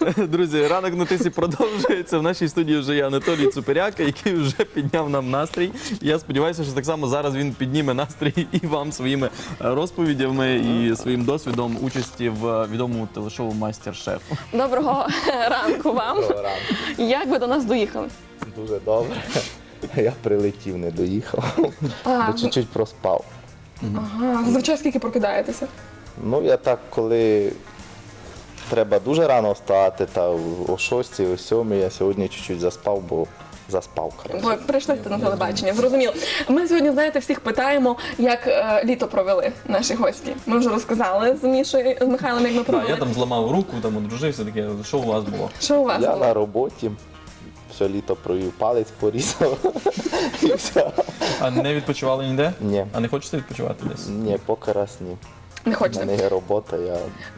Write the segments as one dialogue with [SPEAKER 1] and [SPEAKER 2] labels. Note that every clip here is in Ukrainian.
[SPEAKER 1] Друзі, ранок на тисі продовжується. В нашій студії вже є Анатолій Цуперяка, який вже підняв нам настрій. Я сподіваюся, що так само зараз він підніме настрій і вам своїми е, розповідями і своїм досвідом участі в відомому телешоу Майстер-шеф.
[SPEAKER 2] Доброго ранку вам.
[SPEAKER 3] Доброго ранку.
[SPEAKER 2] Як ви до нас доїхали?
[SPEAKER 3] Дуже добре. Я прилетів, не доїхав, бо чуть-чуть проспав.
[SPEAKER 2] ага, зазвичай скільки прокидаєтеся?
[SPEAKER 3] Ну, я так, коли треба дуже рано встати, та о 6, о 7, я сьогодні чуть-чуть заспав, бо заспав.
[SPEAKER 2] Ви прийшли на телебачення, зрозуміло. Ми сьогодні, знаєте, всіх питаємо, як е, літо провели наші гості. Ми вже розказали з Мішою, з Михайлом, як ми провели.
[SPEAKER 1] я там зламав руку, там одружився, таке, що у вас було?
[SPEAKER 2] Що у вас
[SPEAKER 3] Я
[SPEAKER 2] було?
[SPEAKER 3] на роботі, все літо провів палець, порізав. І все.
[SPEAKER 1] А не відпочивали ніде?
[SPEAKER 3] Ні.
[SPEAKER 1] А не хочете відпочивати десь?
[SPEAKER 3] Ні, поки раз ні.
[SPEAKER 2] Не
[SPEAKER 3] У
[SPEAKER 2] хочете?
[SPEAKER 3] мене є робота, я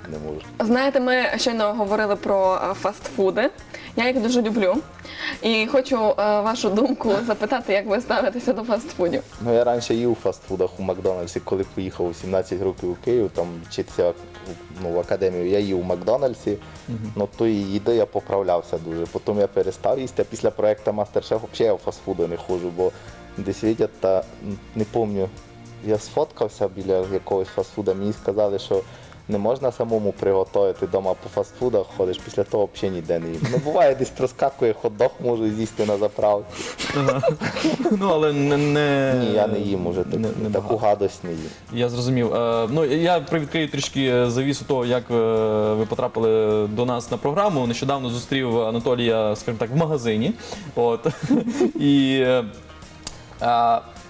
[SPEAKER 3] не можу.
[SPEAKER 2] Знаєте, ми щойно говорили про е, фастфуди. Я їх дуже люблю. І хочу е, вашу думку запитати, як ви ставитеся до фастфудів.
[SPEAKER 3] Ну, я раніше їв у фастфудах у Макдональдсі, коли поїхав у 17 років у Київ, там вчитися ну, в академію. Я їв у Макдональдсі, ну тої їди я поправлявся дуже. Потім я перестав їсти, а після проекту Мастер-Шеф взагалі я в фастфуди не ходжу, бо десь видять, та м, не пам'ятаю, я сфоткався біля якогось фастфуда, мені сказали, що не можна самому приготувати вдома по фастфудах, ходиш, після того взагалі ніде не їм. Ну буває, десь проскакує хот-дог, можу з'їсти на заправці.
[SPEAKER 1] Ну, але не. не...
[SPEAKER 3] Ні, я не їм уже так,
[SPEAKER 1] не- не
[SPEAKER 3] таку
[SPEAKER 1] багато.
[SPEAKER 3] гадость не їм.
[SPEAKER 1] Я зрозумів. Е, ну я привідкрию трішки е, завісу того, як е, ви потрапили до нас на програму. Нещодавно зустрів Анатолія, скажімо так, в магазині. От і е,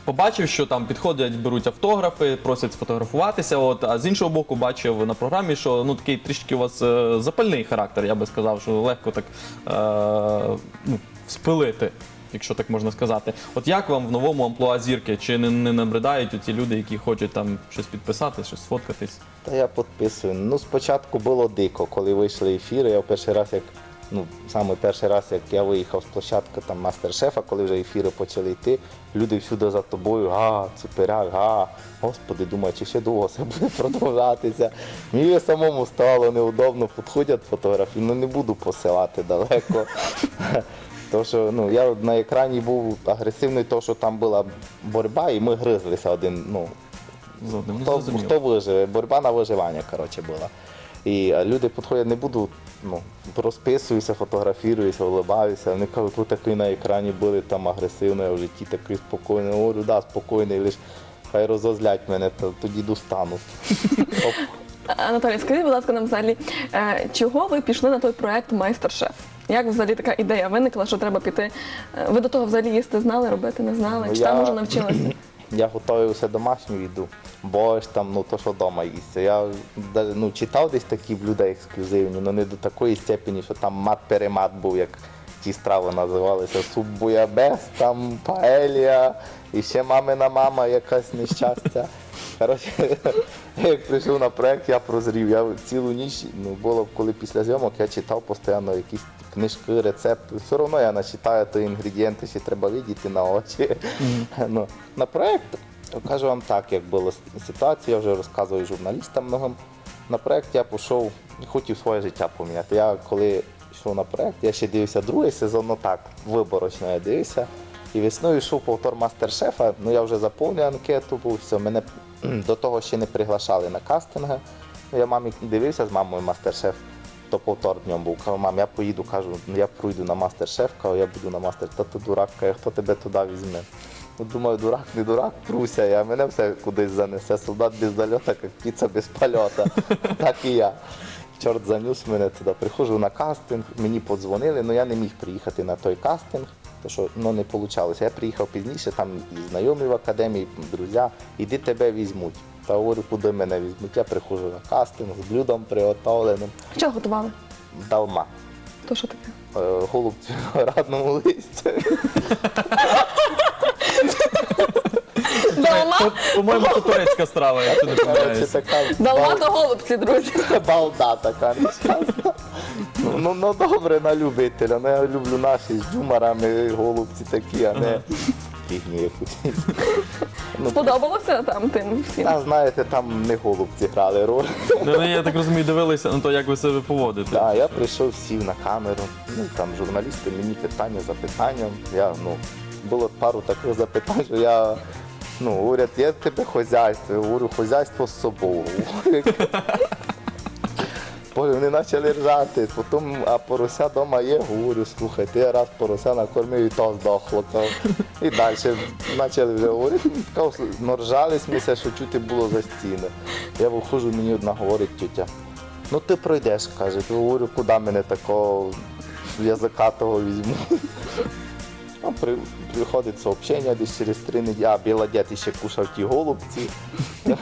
[SPEAKER 1] побачив, що там підходять, беруть автографи, просять сфотографуватися. От а з іншого боку, бачив на програмі, що ну такий трішки у вас е, запальний характер. Я би сказав, що легко так е, ну, спилити. Якщо так можна сказати, от як вам в новому амплуа зірки? Чи не, не набридають ті люди, які хочуть там щось підписати, щось сфоткатись?
[SPEAKER 3] Та я підписую. Ну, спочатку було дико, коли вийшли ефіри. Я в перший раз, як ну саме перший раз, як я виїхав з площадки там мастер-шефа, коли вже ефіри почали йти, люди всюди за тобою, га, цуперяк, га. Господи, думаю, чи ще довго це буде продовжатися. Мені самому стало неудобно, підходять фотографії, ну не буду посилати далеко. Тому що ну, я на екрані був агресивний, тому що там була боротьба, і ми гризлися один. ну?
[SPEAKER 1] Ну,
[SPEAKER 3] Хто, хто виживе? Боротьба на виживання, коротше, була. І е, люди підходять, не буду, ну, розписуюся, фотографіруюся, улибаюся. Вони кажуть, ви такий на екрані були там агресивно, я в житті такий спокійний. Говорю, да, спокійний, лиш хай розозлять мене, то тоді достану.
[SPEAKER 2] Анатолій, скажіть, будь ласка, нам взагалі, е, чого ви пішли на той проект Майстер-шеф? Як взагалі така ідея виникла, що треба піти? Е, Ви до того взагалі їсти знали, робити не знали?
[SPEAKER 3] Ну,
[SPEAKER 2] Чи там
[SPEAKER 3] я-
[SPEAKER 2] може навчилися?
[SPEAKER 3] Я готую все домашню їду, борщ там, ну то, що вдома їсти. Я ну, читав десь такі блюда ексклюзивні, але не до такої степені, що там мат-перемат був, як ті страви називалися. Суп буябес, там паелія, і ще мамина мама якась нещастя. Коротше, як прийшов на проект, я прозрів. Я цілу ніч, ну було коли після зйомок я читав постійно якісь книжки, рецепти. Все одно я начитаю то інгредієнти, ще треба видіти на очі. Ну, на проект кажу вам так, як була ситуація, я вже розказую журналістам многим. На проект я пішов і хотів своє життя поміняти. Я коли йшов на проект, я ще дивився другий сезон, ну так, виборочно я дивився. І весною йшов повтор мастер-шефа, ну я вже заповнив анкету, був все. Мене до того ще не приглашали на кастинги. Ну, Я мамі дивився з мамою мастер-шеф, то повтор днем був. Кажу, мам, я поїду, кажу, ну я пройду на мастер-шеф, кажу, я буду на мастер. Та ти дурак, каже, хто тебе туди візьме? Ну, думаю, дурак, не дурак, пруся, я мене все кудись занесе. Солдат без зальота, як піца без польота. Так і я. Чорт занюс мене туди. Приходжу на кастинг, мені подзвонили, але я не міг приїхати на той кастинг, тому що ну, не вийшло. Я приїхав пізніше, там і знайомі в академії, друзі, іди тебе візьмуть. Та говорю, куди мене візьмуть. Я приходжу на кастинг з блюдом приготовленим.
[SPEAKER 2] Що готували?
[SPEAKER 3] Далма.
[SPEAKER 2] То що таке?
[SPEAKER 3] Е, Голуб в радному листі.
[SPEAKER 2] Долма?
[SPEAKER 1] По- По-моєму, це турецька страва, якщо не
[SPEAKER 3] Коротше,
[SPEAKER 1] помиляюся.
[SPEAKER 3] така
[SPEAKER 2] Долма то голубці, друзі.
[SPEAKER 3] балда така нещасна. Ну, ну, ну добре на любителя. Ну, я люблю наші з юморами голубці такі, а не фігню якусь. Ну,
[SPEAKER 2] Сподобалося там тим всім?
[SPEAKER 3] Та, знаєте, там не голубці грали роль.
[SPEAKER 1] Ну, я так розумію, дивилися на те, як ви себе поводите.
[SPEAKER 3] Да, я прийшов, сів на камеру. Ну там журналісти мені питання за питанням. Я ну було пару таких запитань, що я. Ну, говорять, є тебе хазяйство. Я говорю, хазяйство з собою. Вони почали ржати, потім, а порося вдома є, говорю, слухайте, я раз порося накормив і то здохло. То. І далі почали вже говорити, така, ну, що чути було за стіни. Я виходжу, мені одна говорить тютя. Ну ти пройдеш, каже. Я говорю, куди мене такого язика того візьму. А при, приходить сообщення десь через три неділі, а Білодєт ще кушав ті голубці.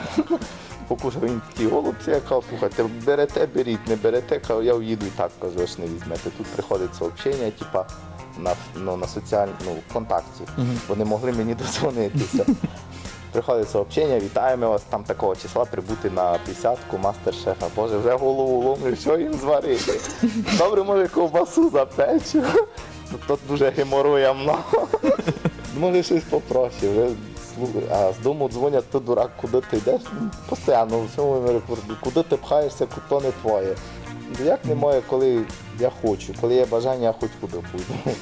[SPEAKER 3] Покушав він ті голубці, я кажу, слухайте, берете, беріть, не берете, кажу, я уїду і так, кажу, ж не візьмете. Тут приходить сообщення, типа, на, ну, на соціальному ну, ВКонтакті. Вони могли мені дозвонитися. Приходить сообщення, вітаємо вас там такого числа прибути на 50-ку мастер-шефа. Боже, вже голову ломлю, що їм зварити. Добре, може ковбасу запечу. Ну, Тут дуже геморує много. Може щось попроще. Вже а з дому дзвонять, то дурак, куди ти йдеш? Ну, Постійно у всьому рекорду. Куди ти пхаєшся, то не твоє. Ну, Як не моє, коли я хочу, коли є бажання, я хоч куди піду.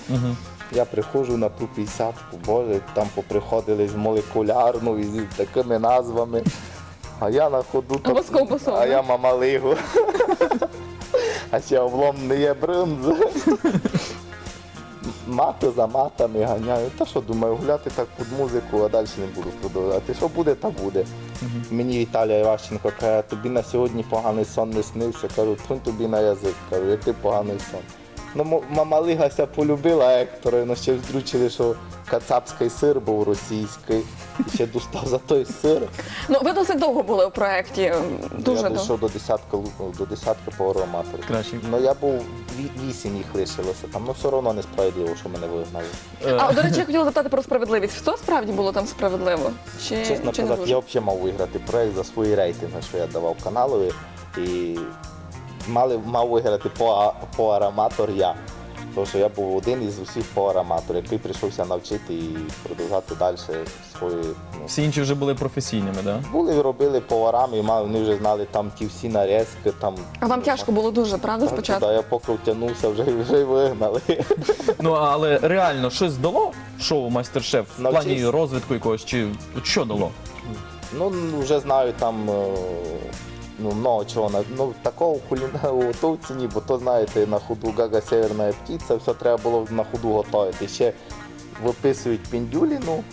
[SPEAKER 3] Я приходжу на ту 50-ку, боже, там поприходили з молекулярну і з такими назвами. А я на ходу
[SPEAKER 2] Або з ковбасою,
[SPEAKER 3] а я мамалигу. А ще облом не є бринза. Мати за матами ганяю. Та що думаю, гуляти так під музику, а далі не буду продовжувати. Що буде, та буде. Мені Віталія Іващенко каже, тобі на сьогодні поганий сон не снився. Кажу, тунь тобі на язик. Кажу, який поганий сон. Ну, мама Лигася полюбила Ектора, ну ще вздручили, що кацапський сир був російський. І ще достав за той сир.
[SPEAKER 2] Ну ви досить довго були у проєкті. Дуже
[SPEAKER 3] я
[SPEAKER 2] довго.
[SPEAKER 3] дійшов до десятки, до десятки повару аматорів.
[SPEAKER 1] Краще.
[SPEAKER 3] Ну я був вісім їх лишилося там, ну все одно несправедливо, що мене вигнали.
[SPEAKER 2] А до речі, я хотіла запитати про справедливість. Все справді було там справедливо? Чи,
[SPEAKER 3] Чесно
[SPEAKER 2] чи не
[SPEAKER 3] казати,
[SPEAKER 2] дуже?
[SPEAKER 3] я взагалі мав виграти проект за свої рейтинги, що я давав каналові. І мали, мав виграти по, а- по ароматор я. Тому що я був один із усіх по ароматорів, який прийшовся навчити і продовжати далі свої. Ну,
[SPEAKER 1] Всі інші вже були професійними, так? Да?
[SPEAKER 3] були, робили поварами, і мали, вони вже знали там ті всі нарізки. Там,
[SPEAKER 2] А вам тяжко було дуже, правда,
[SPEAKER 3] Так,
[SPEAKER 2] спочатку?
[SPEAKER 3] да, я поки втягнувся, вже, вже й вигнали.
[SPEAKER 1] Ну але реально щось дало шоу Майстер-шеф в плані розвитку якогось, чи що дало?
[SPEAKER 3] Ну, вже знаю там е, ну, много чого. на- Ну, такого кулінарного готовці ні, бо то, знаєте, на ходу гага северна птиця, все треба було на ходу готувати. Ще виписують піндюлі, ну,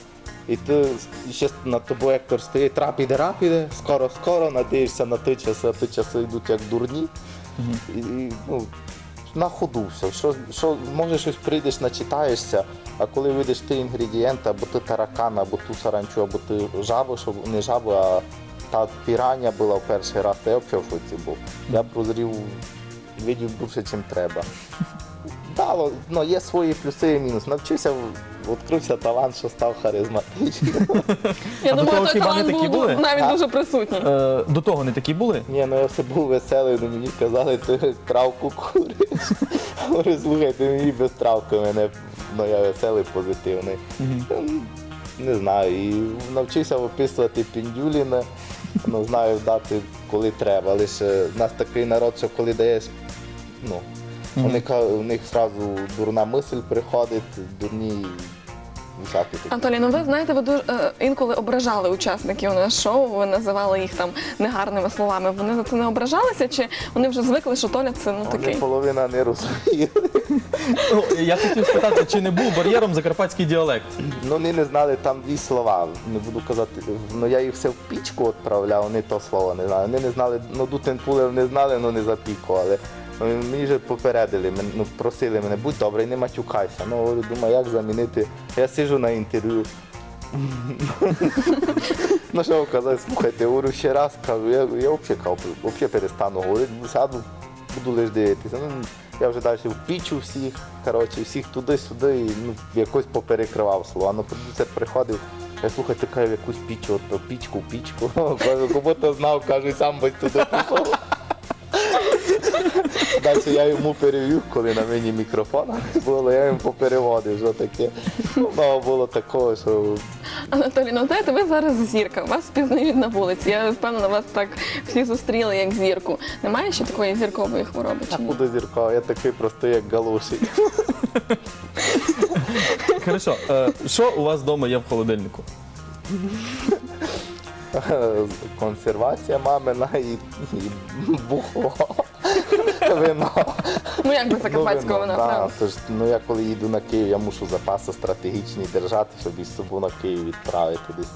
[SPEAKER 3] і ти ще на тобою Ектор стоїть, рапіде, рапіде, скоро, скоро, надієшся на ті часи, а ті часи йдуть як дурні. І, і, ну, на ходу все. Що, що, може щось прийдеш, начитаєшся, а коли видиш ти інгредієнти, або ти таракан, або ту саранчу, або ти жабу, щоб не жабу, а та пірання була в перший раз, то я взагалі в шоці був. Я прозрів видів більше, ніж треба. Дало, ну, є свої плюси і мінуси. Навчився, відкрився талант, що став харизматичним.
[SPEAKER 2] Я
[SPEAKER 1] А до
[SPEAKER 2] думаю,
[SPEAKER 1] того
[SPEAKER 2] той
[SPEAKER 1] хіба не
[SPEAKER 2] талант
[SPEAKER 1] такі
[SPEAKER 2] був
[SPEAKER 1] були?
[SPEAKER 2] навіть
[SPEAKER 3] А?
[SPEAKER 2] дуже присутній.
[SPEAKER 1] Е, до того не такі були?
[SPEAKER 3] Ні, ну я все був веселий, ну мені казали, ти травку куриш. Говорю, слухайте, мені без травки мене, ну я веселий, позитивний. Ну, Не знаю, і навчився виписувати піндюліни, ну знаю дати, коли треба. Лише в нас такий народ, що коли даєш, ну, вони, ка- у них одразу дурна мисль приходить, дурні всякі такі.
[SPEAKER 2] Ну ви знаєте, ви дуже е, інколи ображали учасників на шоу, ви називали їх там негарними словами. Вони за це не ображалися, чи вони вже звикли, що Толя це ну
[SPEAKER 3] Вони
[SPEAKER 2] такий?
[SPEAKER 3] половина не розуміє.
[SPEAKER 1] Ну, я хотів спитати, чи не був бар'єром закарпатський діалект?
[SPEAKER 3] Ну, вони не знали там дві слова. Не буду казати, ну я їх все в пічку відправляв, вони то слово не знали. Вони не знали, ну дутенпулев не знали, ну не запікували. Ну, Мені вже попередили, ну, просили мене, будь добрий, не матюкайся. Ну, говорю, думаю, як замінити. Я сиджу на інтерв'ю. ну що казати, слухайте, говорю ще раз, кажу, я, я взагалі взагалі перестану говорити, сяду, буду лише дивитися. Ну, я вже далі впічу всіх, коротше, всіх туди-сюди, і ну, якось поперекривав слова. Ну, продюсер приходив, я слухайте, каже, в якусь пічу, пічку, пічку. Кажу, кому то знав, кажу, сам би туди пішов. Далі я йому перевів, коли на мені мікрофона було, я йому попереводив, що таке. Ну, було такого, що
[SPEAKER 2] Анатолій, ну знаєте, ви зараз зірка, вас впізнають на вулиці. Я впевнена, вас так всі зустріли як зірку. Немає ще такої зіркової хвороби? Чи
[SPEAKER 3] я
[SPEAKER 2] ні?
[SPEAKER 3] буду зіркова, я такий просто як галуші.
[SPEAKER 1] Хорошо, е, що у вас вдома є в холодильнику?
[SPEAKER 3] Консервація мамина і, і бухло. Вино.
[SPEAKER 2] Ну як без закарпатського вина, правда?
[SPEAKER 3] тож, ну я коли їду на Київ, я мушу запаси стратегічні держати, щоб із собою на Київ відправити десь.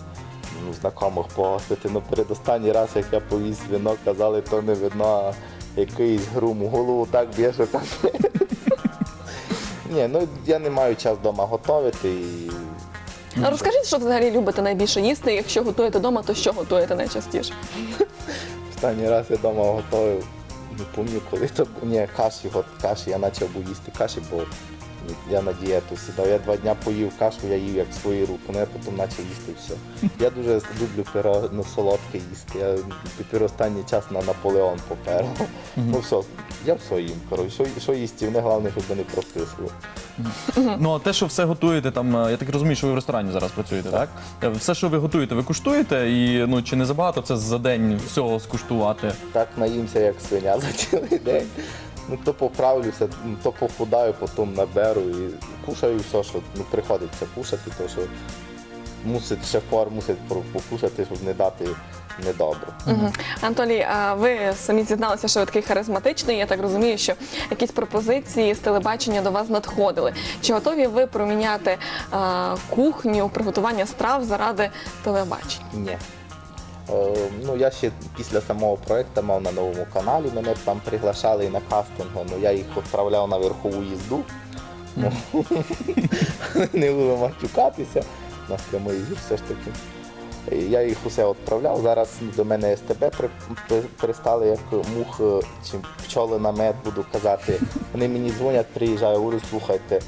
[SPEAKER 3] Ну, знайомих погостити. Ну перед останній раз, як я повіз вино, казали, то не вино, а якийсь грум. Голову так б'є, що каже. Ні, ну я не маю час вдома готувати і
[SPEAKER 2] А розкажіть, що взагалі любите найбільше їсти, якщо готуєте вдома, то що готуєте найчастіше?
[SPEAKER 3] Останній раз я вдома готував, не пам'ятаю, коли то ні, каші, от каші, я почав їсти каші, бо я на дієту сідав. Я два дні поїв кашу, я їв як свої руки, ну я потім почав їсти все. Я дуже люблю пиро, ну, солодке їсти. Я тепер останній час на Наполеон попер. Ну все, я все їм. Коротше, що, що їсти, вони головне, щоб не прописували.
[SPEAKER 1] Ну, а те, що все готуєте, там, е, я так розумію, що ви в ресторані зараз працюєте, так? Е, Все, що ви готуєте, ви куштуєте, і ну чи не забагато це за день всього скуштувати?
[SPEAKER 3] Так наїмся, як свиня за цілий день. Ну то поправлюся, ну, то похудаю, потім наберу і кушаю все, що ну, приходиться кушати, то що мусить шеф-повар мусить покушати, щоб не дати недобре.
[SPEAKER 2] Мгм. Анатолій, а ви самі зізналися, що ви такий харизматичний. Я так розумію, що якісь пропозиції з телебачення до вас надходили. Чи готові ви проміняти а, кухню, приготування страв заради телебачення?
[SPEAKER 3] Ні. Е, ну, я ще після самого проєкту мав на новому каналі, мене там приглашали на кастингу, ну я їх відправляв на верхову їзду. Ну, не буду матюкатися, у нас прямий ефір все ж таки. Я їх усе відправляв. Зараз до мене СТБ пристали як мух е, чи пчоли на мед, буду казати. Вони мені дзвонять, приїжджаю, говорю, слухайте,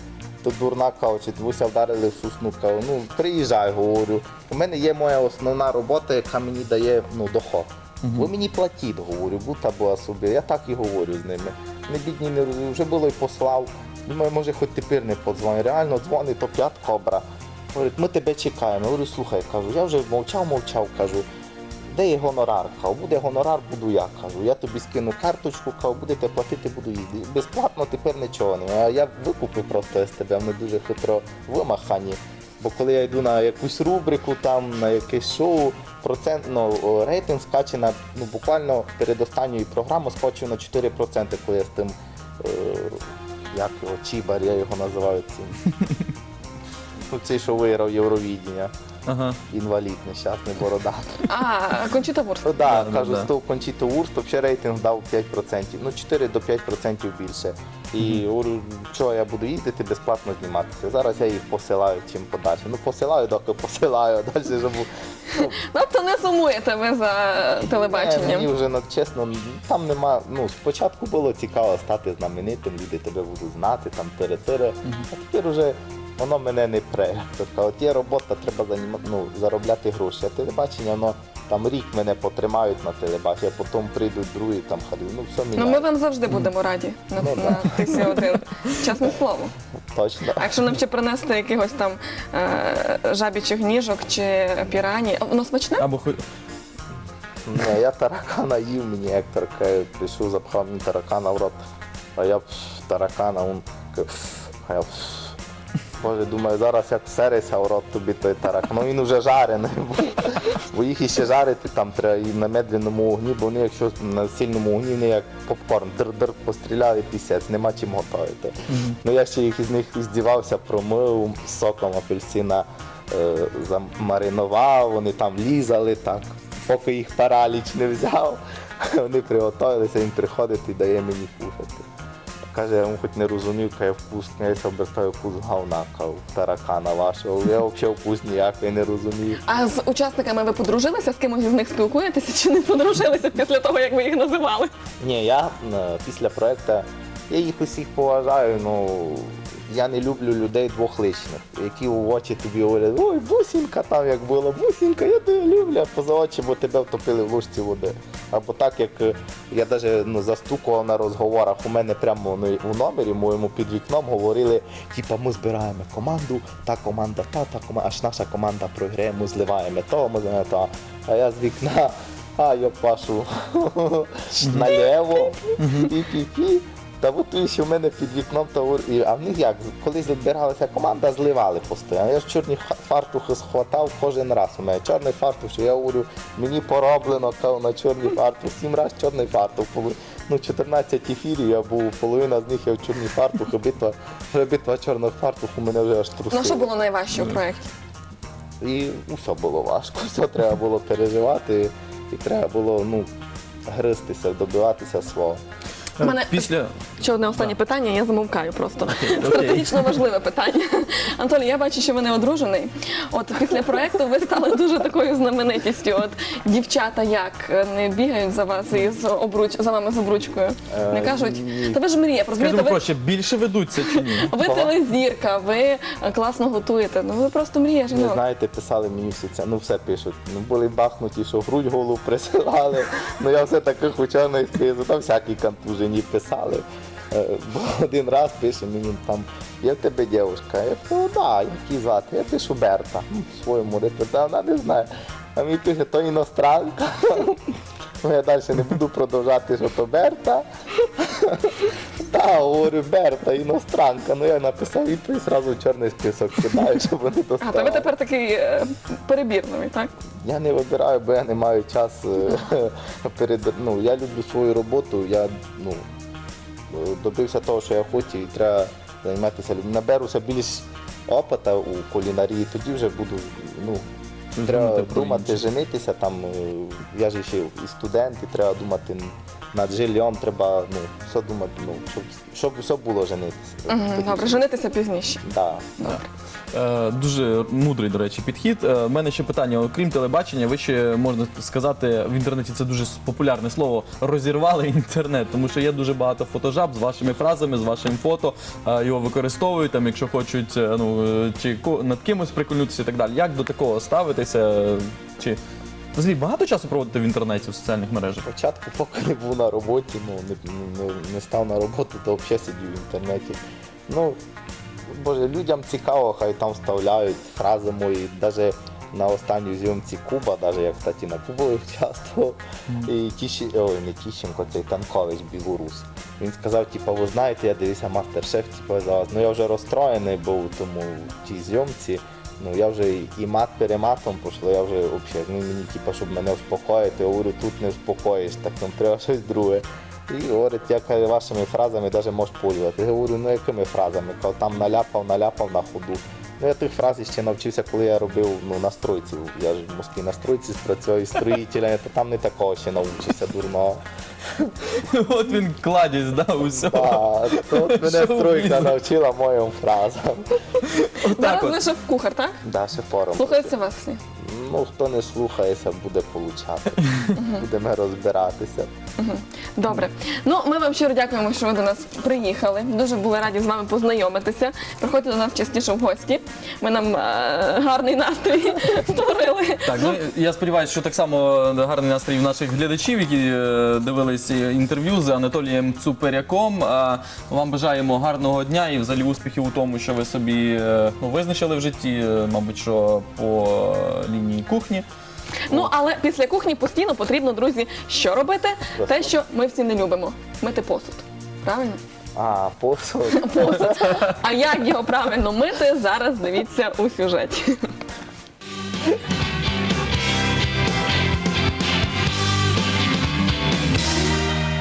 [SPEAKER 3] то дурна кава, чи двося вдарили в сусну каву. Ну, приїжджай, говорю. У мене є моя основна робота, яка мені дає ну, доход. Ви мені платіть, говорю, будь була собі. Я так і говорю з ними. Не бідні, не розумію. Вже було і послав. Думаю, може, хоч тепер не подзвонить. Реально дзвонить, то п'ят кобра. Говорить, ми тебе чекаємо. Я говорю, слухай, кажу, я вже мовчав, мовчав, кажу. Де є гонорар? Кажу, буде гонорар, буду я. Кажу, я тобі скину карточку, кажу, будете платити, буду їздити. Безплатно тепер нічого немає. Я викупив просто СТБ, вони дуже хитро вимахані. Бо коли я йду на якусь рубрику, там на якесь шоу, процент, ну, рейтинг скаче на ну, буквально перед останньою програмою скочив на 4%, коли я з тим, е, як його, Чібар, я його називаю цим. Цей, що виграв Євровідіння,
[SPEAKER 1] Ага.
[SPEAKER 3] інвалід нещасний борода.
[SPEAKER 2] А, Кончіта Вурст.
[SPEAKER 3] Ну
[SPEAKER 1] Да,
[SPEAKER 3] так,
[SPEAKER 1] да,
[SPEAKER 3] кажу,
[SPEAKER 1] да.
[SPEAKER 3] з того Кончіто Вурст, взагалі рейтинг дав 5%, ну 4 до 5% більше. І говорю, що я буду їздити безплатно зніматися. Зараз я їх посилаю чим подальше. Ну посилаю, доки посилаю, а далі вже бу- ну,
[SPEAKER 2] Тобто не сумуєте ви за
[SPEAKER 3] не, мені вже ну, чесно, там нема. Ну спочатку було цікаво стати знаменитим, люди тебе будуть знати, там тире-тире. А тепер вже воно мене не пре. Тобто, от є робота, треба занім... ну, заробляти гроші. А телебачення, воно там рік мене потримають на телебаченні, а потім прийдуть другі там ходять. Ну все
[SPEAKER 2] Ну ми вам завжди будемо раді на,
[SPEAKER 3] Ну,
[SPEAKER 2] на тисі один. Чесне слово.
[SPEAKER 3] Точно.
[SPEAKER 2] А якщо нам ще принести якихось там е, жабічих ніжок чи пірані, А воно смачне?
[SPEAKER 1] Або хо-
[SPEAKER 3] Ні, я таракана їв, мені Ектор каже, прийшов, запхав мені таракана в рот. А я пф, таракана, він «Пф». а я «Пф». Боже, думаю, зараз як всерися в рот тобі той таракан. Ну він вже жарений. Бо їх іще жарити там треба і на медленному вогні, бо вони якщо на сильному вогні, вони як попкорн, дир-дир постріляли пісець, нема чим готувати. Ну я ще їх із них здівався, промив соком апельсина е, замаринував, вони там лізали так, поки їх параліч не взяв. Вони приготувалися, він приходить і дає мені кушати. Каже, я йому хоч не розумів, каже вкус князь обертаю вкус говна, кав, таракана вашого. Я взагалі вкус ніякий не розумів.
[SPEAKER 2] А з учасниками ви подружилися? З кимось з них спілкуєтеся чи не подружилися після того, як ви їх називали?
[SPEAKER 3] Ні, я е, після проекту, я їх усіх поважаю, ну я не люблю людей двохличних, які в очі тобі говорять, ой, бусінка там як було, бусінка, я тебе люблю, а поза очі, бо тебе втопили в лужці води. Або так, як е, я навіть ну, застукував на розговорах, у мене прямо ну, у номері моєму під вікном говорили, типа, ми збираємо команду, та команда, та, та команда, аж наша команда програє, ми зливаємо того, ми зливаємо того. А я з вікна, а я пашу наліво, пі-пі-пі. Та от і що в мене під вікном то і- а в них як коли збиралася команда, зливали постійно. Я ж чорні фартухи схватав кожен раз. У мене чорний фартух, що я говорю, мені пороблено на чорний фартух. Сім разів чорний фартух. Ну, 14 ефірів я був, половина з них я в чорній фартухи, битва, вже битва чорних фартух у мене вже аж трусило.
[SPEAKER 2] Ну що було найважче у проєкті?
[SPEAKER 3] І все було важко, все треба було переживати, і треба було ну, гристися, добиватися свого.
[SPEAKER 2] У мене
[SPEAKER 1] Після
[SPEAKER 2] ще одне останнє питання, я замовкаю просто. Стратегічно важливе питання. Анатолій, я бачу, що ви не одружений. От після проекту ви стали дуже такою знаменитістю. От дівчата як не бігають за вас із обруч за вами з обручкою? Не
[SPEAKER 3] Е,
[SPEAKER 2] кажуть,
[SPEAKER 3] ні.
[SPEAKER 2] та ви ж мрія, розумієте,
[SPEAKER 1] скажімо
[SPEAKER 2] ви,
[SPEAKER 1] проще, більше ведуться чи ні?
[SPEAKER 2] ви телезірка, ви е, класно готуєте. Ну ви просто мрія
[SPEAKER 3] Ви
[SPEAKER 2] жінок.
[SPEAKER 3] знаєте, писали мені всі це, ну все пишуть. Ну були бахнуті, що грудь голову присилали. Ну я все таких учених там всякі контужені писали. Е, Бо один раз пише мені там, є в тебе дівчинка. Я кажу, да, як її звати? Я пишу Берта. Ну, своєму репертуарі, вона не знає. А мені пише, то іностранка. Ну, я далі не буду продовжати, що то Берта. Та, говорю, Берта, іностранка. Ну я написав відповідь, зразу в чорний список кидаю, щоб вони
[SPEAKER 2] А то
[SPEAKER 3] доставали.
[SPEAKER 2] ви тепер такий е, перебірний, так?
[SPEAKER 3] Я не вибираю, бо я не маю час е, перед. Ну, я люблю свою роботу, я ну, е, добився того, що я хочу, і треба займатися. Наберуся більш опита у кулінарії, тоді вже буду. Ну, треба
[SPEAKER 1] думати
[SPEAKER 3] женитися. Там, е, я ж ще і студент, і треба думати над жильом, треба ну, все думати, ну, щоб, щоб все було женитися.
[SPEAKER 2] Добре, женитися пізніше.
[SPEAKER 3] Да.
[SPEAKER 1] Е, Дуже мудрий, до речі, підхід. Е, У мене ще питання: окрім телебачення, ви ще можна сказати в інтернеті це дуже популярне слово розірвали інтернет, тому що є дуже багато фотожаб з вашими фразами, з вашим фото. Е, Його використовують там, якщо хочуть е, ну е, чи над кимось прикольнутися і так далі. Як до такого ставитися? Чи взагалі багато часу проводите в інтернеті в соціальних мережах?
[SPEAKER 3] Спочатку, поки не був на роботі, ну не, не, не став на роботу, то взагалі сидів в інтернеті. Ну, боже, людям цікаво, хай там вставляють фрази мої, навіть на останній зйомці Куба, навіть я, кстати, на Кубові участвував. І Тіші, ой, не Тіщенко, цей Танкович білорус. Він сказав, типу, ви знаєте, я дивився мастер-шеф, типу, за вас. Ну я вже розстроєний був тому в тій зйомці. Ну я вже і- мат перематом пішло, я вже взагалі, ну мені типу, щоб мене успокоїти, я говорю, тут не вспокоїш, так там треба щось друге. І говорить, як вашими фразами навіть можеш пользуватися. Я говорю, ну якими фразами? Там наляпав, наляпав на ходу. Ну я тих фраз ще навчився, коли я робив ну, настройців. Я ж в Москві настройці спрацюю, строїтеля, то там не такого ще навчився дурно.
[SPEAKER 1] От він кладість, да, усього.
[SPEAKER 3] Так, то от мене
[SPEAKER 1] Шоу-бізнес.
[SPEAKER 3] стройка навчила моїм фразам.
[SPEAKER 2] Зараз
[SPEAKER 1] от.
[SPEAKER 2] ви шеф-кухар, так?
[SPEAKER 3] Да, шефором.
[SPEAKER 2] Слухається вас всі.
[SPEAKER 3] Ну, хто не слухається, буде получати. Будемо розбиратися.
[SPEAKER 2] Добре. Ну, ми вам щиро дякуємо, що ви до нас приїхали. Дуже були раді з вами познайомитися. Приходьте до нас частіше в гості. Ми нам е, гарний настрій.
[SPEAKER 1] Так, ну я сподіваюся, що так само гарний настрій в наших глядачів, які е, дивилися інтерв'ю з Анатолієм Цуперяком. Вам бажаємо гарного дня і взагалі успіхів у тому, що ви собі е, ну, визначили в житті, е, мабуть, що по е, лінії кухні.
[SPEAKER 2] Ну, але після кухні постійно потрібно, друзі, що робити? Те, що ми всі не любимо. Мити посуд. Правильно?
[SPEAKER 3] А, посуд.
[SPEAKER 2] А як його правильно мити, зараз дивіться у сюжеті.